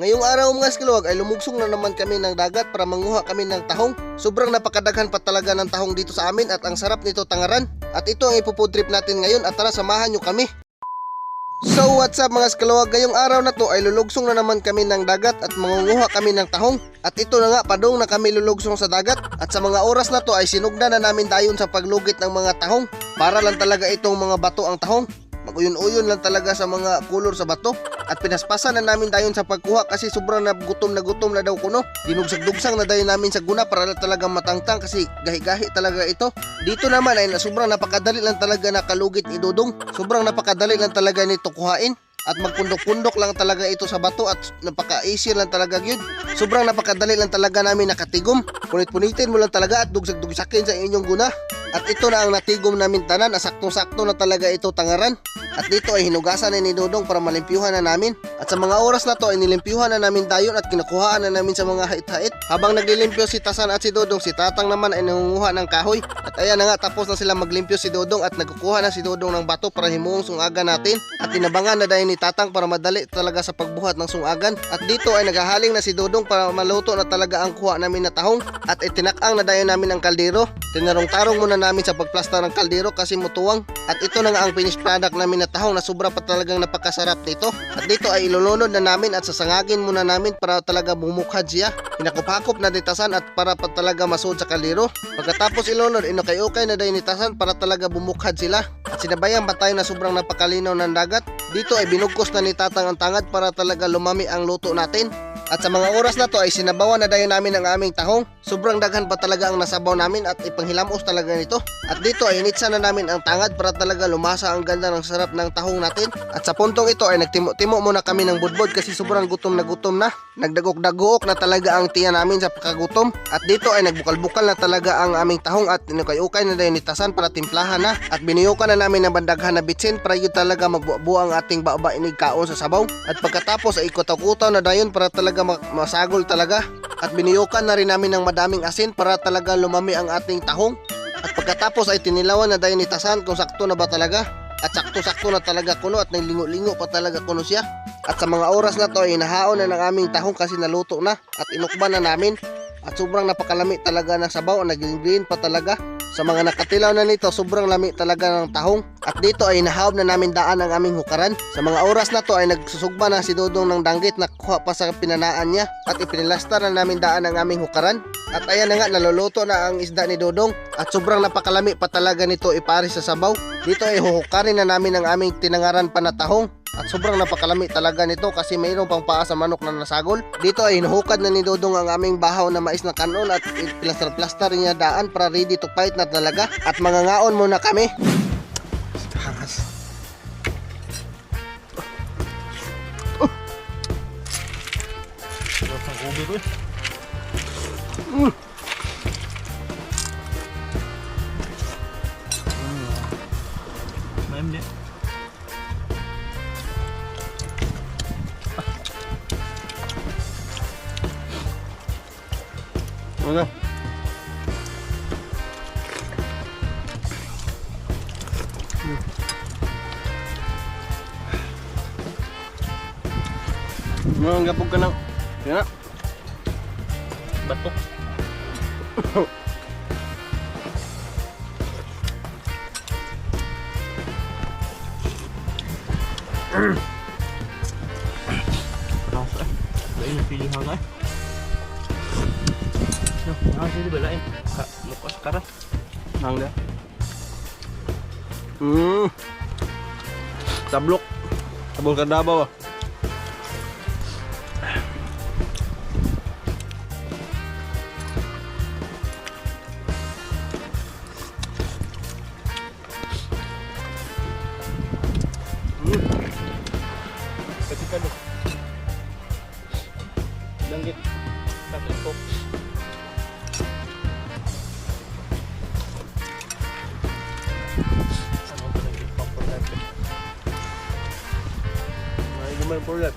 Ngayong araw mga skiluwag ay lumugsong na naman kami ng dagat para manguha kami ng tahong. Sobrang napakadaghan pa talaga ng tahong dito sa amin at ang sarap nito tangaran. At ito ang ipufood trip natin ngayon at tara samahan nyo kami. So what's up mga skiluwag, ngayong araw na to ay lulugsong na naman kami ng dagat at mangunguha kami ng tahong. At ito na nga, padong na kami lulugsong sa dagat. At sa mga oras na to ay sinugda na namin dayon sa paglugit ng mga tahong. Para lang talaga itong mga bato ang tahong. Maguyon-uyon lang talaga sa mga kulor sa bato. At pinaspasan na namin dayon sa pagkuha kasi sobrang na gutom na gutom na daw kuno. Dinugsag-dugsang na dayon namin sa guna para talaga matangtang kasi gahi-gahi talaga ito. Dito naman ay sobrang napakadali lang talaga nakalugit idudong. Sobrang napakadali lang talaga nito kuhain. At magpundok-pundok lang talaga ito sa bato at napaka-easy lang talaga yun. Sobrang napakadali lang talaga namin nakatigom. Punit-punitin mo lang talaga at dugsag-dugsakin sa inyong guna. At ito na ang natigom namin tanan, saktong-sakto na talaga ito tangaran. At dito ay hinugasan ni Dodong para malimpyuhan na namin. At sa mga oras na to ay nilimpyuhan na namin dayon at kinukuhaan na namin sa mga hait-hait. Habang naglilimpyo si Tasan at si Dodong, si Tatang naman ay nangunguha ng kahoy. At ayan na nga, tapos na sila maglimpyo si Dodong at nagkukuha na si Dodong ng bato para himuong sungagan natin. At tinabangan na dahil ni Tatang para madali talaga sa pagbuhat ng sungagan. At dito ay naghahaling na si Dodong para maluto na talaga ang kuha namin na tahong. At itinakang na dahil namin ang kaldero. Tinarong-tarong muna namin sa pagplasta ng kaldero kasi mutuwang. At ito na nga ang finished product namin na tahong na sobra pa talagang napakasarap nito. At dito ay ilulunod na namin at sasangagin muna namin para talaga bumukhad siya. Pinakupakop na ditasan at para pa talaga masud sa kaldero. Pagkatapos ilunod, inukay-ukay na dahil nitasan para talaga bumukhad sila. At sinabayan pa tayo na sobrang napakalinaw ng dagat. Dito ay binugkos na ni Tatang ang tangad para talaga lumami ang luto natin. At sa mga oras na to ay sinabawan na dayon namin ang aming tahong. Sobrang daghan pa talaga ang nasabaw namin at ipanghilamos talaga nito. At dito ay initsa na namin ang tangad para talaga lumasa ang ganda ng sarap ng tahong natin. At sa puntong ito ay nagtimo-timo muna kami ng budbod kasi sobrang gutom na gutom na. Nagdagok-dagook na talaga ang tiyan namin sa pagkagutom. At dito ay nagbukal-bukal na talaga ang aming tahong at inukay-ukay na dayon nitasan para timplahan na. At biniyukan na namin ng bandaghan na bitsin para yun talaga magbuo ating baba inig kaon sa sabaw. At pagkatapos ay ikutaw-kutaw na dayon para talaga ma- masagol talaga. At biniyukan na rin namin ng madaming asin para talaga lumami ang ating tahong. At pagkatapos ay tinilawan na dayon ni Tasan kung sakto na ba talaga. At sakto-sakto na talaga kuno at naglingo-lingo pa talaga kuno siya. At sa mga oras na to ay nahaon na ng aming tahong kasi naluto na at inukban na namin. At sobrang napakalami talaga ng sabaw, naging green pa talaga. Sa mga nakatilaw na nito, sobrang lami talaga ng tahong. At dito ay nahawb na namin daan ang aming hukaran. Sa mga oras na to ay nagsusugba na si Dodong ng danggit na kuha pa sa pinanaan niya. At ipinilasta na namin daan ang aming hukaran. At ayan na nga, naluluto na ang isda ni Dodong. At sobrang napakalami pa talaga nito ipari sa sabaw. Dito ay huhukarin na namin ang aming tinangaran pa na tahong. At sobrang napakalami talaga nito kasi mayroong pang paa sa manok na nasagol. Dito ay hinukad na ni Dodong ang aming bahaw na mais na kanon at plaster-plaster niya daan para ready to fight na talaga. At mangangaon muna kami. Ko eh. Mm. Maim din. Ano? Mga gapog ka na. Yan na. Batok. Nasa. Lain na pili hangay. sih dibelain. Kak muka sekarang? Nang dia. Hmm tablok. Tabul kada bawah Ketika dong, dangkit, tapi kok. May gimana pulat.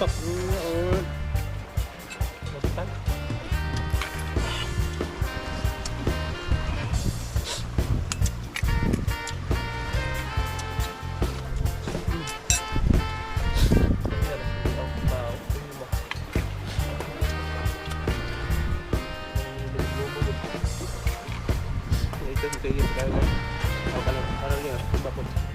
Ito yung kayo, parang yun, parang yun, parang yun,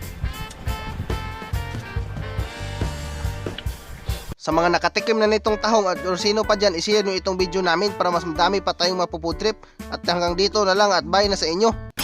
Sa mga nakatikim na nitong tahong at or sino pa dyan, ishare nyo itong video namin para mas madami pa tayong mapuputrip. At hanggang dito na lang at bye na sa inyo.